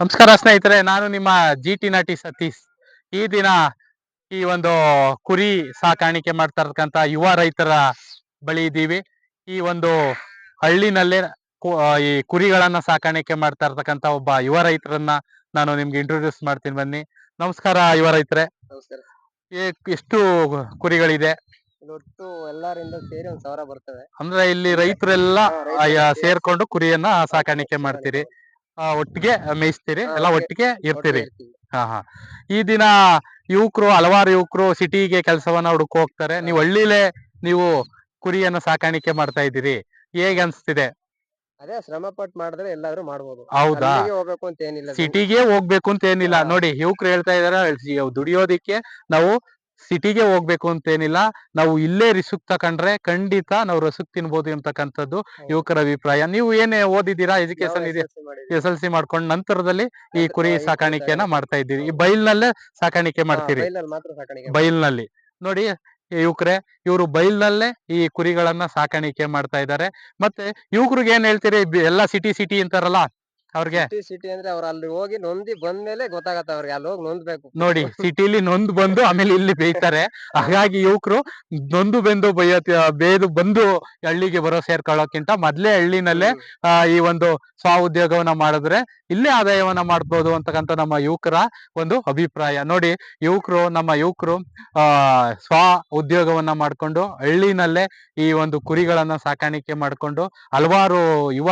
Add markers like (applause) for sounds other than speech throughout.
ನಮಸ್ಕಾರ ಸ್ನೇಹಿತರೆ ನಾನು ನಿಮ್ಮ ಜಿ ಟಿ ನಟಿ ಸತೀಶ್. ಈ ದಿನ ಈ ಒಂದು ಕುರಿ ಸಾಕಾಣಿಕೆ ಮಾಡ್ತಾ ಇರ್ತಕ್ಕಂತ ಯುವ ರೈತರ ಬಳಿ ಇದ್ದೀವಿ. ಈ ಒಂದು ಹಳ್ಳಿನಲ್ಲೇ ಈ ಕುರಿಗಳನ್ನ ಸಾಕಾಣಿಕೆ ಮಾಡ್ತಾ ಇರ್ತಕ್ಕಂತ ಒಬ್ಬ ಯುವ ರೈತರನ್ನ ನಾನು ನಿಮ್ಗೆ ಇಂಟ್ರೊಡ್ಯೂಸ್ ಮಾಡ್ತೀನಿ ಬನ್ನಿ. ನಮಸ್ಕಾರ ಯುವ ರೈತರೆ. ನಮಸ್ಕಾರ ಎಷ್ಟು ಕುರಿಗಳಿದೆ? ಒಟ್ಟು ಎಲ್ಲರಿಂದ ಸೇರಿ ಒಂದ್ ಸಾವಿರ ಬರ್ತವೆ. ಅಂದ್ರೆ ಇಲ್ಲಿ ರೈತರೆಲ್ಲ ಸೇರ್ಕೊಂಡು ಕುರಿಯನ್ನ ಸಾಕಾಣಿಕೆ ಮಾಡ್ತೀರಿ. ಒಟ್ಟಿಗೆ ಮೇಯಿಸ್ತೀರಿ ಎಲ್ಲಾ ಒಟ್ಟಿಗೆ- ಇರ್ತೀರಿ. ಹಾ ಹಾ. ಈ ದಿನ ಯುವಕರು ಹಲವಾರು ಯುವಕರು ಸಿಟಿಗೆ ಕೆಲಸವನ್ನ ಹುಡುಕ್ ಹೋಗ್ತಾರೆ. ನೀವು ಹಳ್ಳಿಲೇ ನೀವು ಕುರಿಯನ್ನ ಸಾಕಾಣಿಕೆ ಮಾಡ್ತಾ ಇದ್ದೀರಿ. ಹೇಗ್ ಅನ್ಸ್ತಿದೆ? ಅದೇ ಶ್ರಮ ಪಟ್ಟು ಮಾಡಿದ್ರೆ ಎಲ್ಲಾದ್ರೂ ಮಾಡ್ಬೋದು. ಹೌದಾ? ಅಲ್ಲಿಗೆ ಹೋಗ್ಬೇಕು ಅಂತ ಏನಿಲ್ಲ ಸಿಟಿಗೆ ಹೋಗ್ಬೇಕು ಅಂತ ಏನಿಲ್ಲ. ನೋಡಿ ಯುವಕರು ಹೇಳ್ತಾ ಇದಾರೆ ದುಡಿಯೋದಿಕ್ಕೆ ನಾವು ಸಿಟಿಗೆ ಹೋಗ್ಬೇಕು ಅಂತ ಏನಿಲ್ಲ ನಾವು ಇಲ್ಲೇ ರಿಸುಕ್ ತಕೊಂಡ್ರೆ ಖಂಡಿತ ನಾವು ರಸುಕ್ ತಿನ್ಬೋದು ಅಂತಕ್ಕಂಥದ್ದು ಯುವಕರ ಅಭಿಪ್ರಾಯ. ನೀವು ಏನೇ ಓದಿದ್ದೀರಾ ಎಜುಕೇಶನ್ ಇದೆ. ಎಸ್ ಎಲ್ ಸಿ ಮಾಡ್ಕೊಂಡ್ ನಂತರದಲ್ಲಿ ಈ ಕುರಿ ಸಾಕಾಣಿಕೆಯನ್ನ ಮಾಡ್ತಾ ಇದ್ದೀರಿ. ಈ. ಬೈಲ್ನಲ್ಲೇ ಸಾಕಾಣಿಕೆ ಮಾಡ್ತೀರಿ. ಬೈಲ್ನಲ್ಲಿ ನೋಡಿ ಯುವಕರೇ ಇವರು ಬೈಲ್ನಲ್ಲೇ ಈ ಕುರಿಗಳನ್ನ ಸಾಕಾಣಿಕೆ ಮಾಡ್ತಾ ಇದ್ದಾರೆ. ಮತ್ತೆ ಯುವಕರಿಗೆ ಏನ್ ಹೇಳ್ತೀರಿ ಎಲ್ಲ ಸಿಟಿ ಸಿಟಿ ಅಂತಾರಲ್ಲ? ಅವ್ರಿಗೆ ಸಿಟಿ ಅಂದ್ರೆ ಅವ್ರು ಅಲ್ಲಿ ಹೋಗಿ ನೊಂದಿ ಬಂದ್ಮೇಲೆ ಗೊತ್ತಾಗತ್ತ ಅವ್ರಿಗೆ ಅಲ್ಲಿ ಹೋಗಿ ನೊಂದ್ಬೇಕು. ನೋಡಿ (laughs) ಸಿಟಿಲಿ ನೊಂದ್ ಬಂದು ಆಮೇಲೆ ಇಲ್ಲಿ ಬೇಯ್ತಾರೆ ಹಾಗಾಗಿ ಯುವಕರು ನೊಂದು ಬೆಂದು ಬೈಯ ಬೇದು ಬಂದು ಹಳ್ಳಿಗೆ ಬರೋ ಸೇರ್ಕೊಳ್ಳೋಕ್ಕಿಂತ ಮೊದ್ಲೇ ಹಳ್ಳಿನಲ್ಲೇ ಈ ಒಂದು ಸ್ವ ಉದ್ಯೋಗವನ್ನ ಮಾಡಿದ್ರೆ ಇಲ್ಲೇ ಆದಾಯವನ್ನ ಮಾಡ್ಬೋದು ಅಂತಕ್ಕಂಥ ನಮ್ಮ ಯುವಕರ ಒಂದು ಅಭಿಪ್ರಾಯ. ನೋಡಿ ಯುವಕರು ನಮ್ಮ ಯುವಕರು ಆ ಸ್ವ ಉದ್ಯೋಗವನ್ನ ಮಾಡ್ಕೊಂಡು ಹಳ್ಳಿನಲ್ಲೇ ಈ ಒಂದು ಕುರಿಗಳನ್ನ ಸಾಕಾಣಿಕೆ ಮಾಡ್ಕೊಂಡು ಹಲವಾರು ಯುವ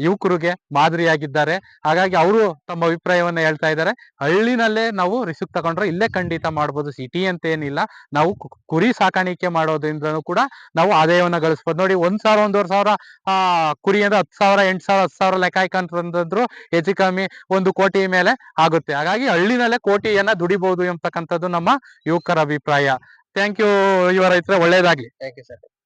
ಯುವಕರಿಗೆ ಮಾದರಿಯಾಗಿದ್ದಾರೆ. ಹಾಗಾಗಿ ಅವರು ತಮ್ಮ ಅಭಿಪ್ರಾಯವನ್ನ ಹೇಳ್ತಾ ಇದ್ದಾರೆ. ಹಳ್ಳಿನಲ್ಲೇ ನಾವು ರಿಸ್ಕ್ ತಗೊಂಡ್ರೆ ಇಲ್ಲೇ ಖಂಡಿತ ಮಾಡ್ಬೋದು. ಸಿಟಿ ಅಂತ ಏನಿಲ್ಲ. ನಾವು ಕುರಿ ಸಾಕಾಣಿಕೆ ಮಾಡೋದ್ರಿಂದ ಕೂಡ ನಾವು ಆದಾಯವನ್ನ ಗಳಿಸ್ಬೋದು. ನೋಡಿ, ಒಂದ್ ಸಾವಿರ, ಒಂದೂವರೆ ಸಾವಿರ, ಆ, ಕುರಿ ಅಂದ್ರೆ ಹತ್ತು ಸಾವಿರ, ಎಂಟು ಸಾವಿರ, ಹತ್ತು ಸಾವಿರ ಲೆಕ್ಕ ಹಾಕಂತಂದ್ರು ಹೆಚ್ಚು ಕಮ್ಮಿ ಒಂದು ಕೋಟಿ ಮೇಲೆ ಆಗುತ್ತೆ. ಹಾಗಾಗಿ ಹಳ್ಳಿನಲ್ಲೇ ಕೋಟಿಯನ್ನ ದುಡಿಬಹುದು ಎಂಬತಕ್ಕಂಥದ್ದು ನಮ್ಮ ಯುವಕರ ಅಭಿಪ್ರಾಯ. ಥ್ಯಾಂಕ್ ಯು ಯುವ ರೈತರ. ಒಳ್ಳೇದಾಗ್ಲಿ. Thank you sir.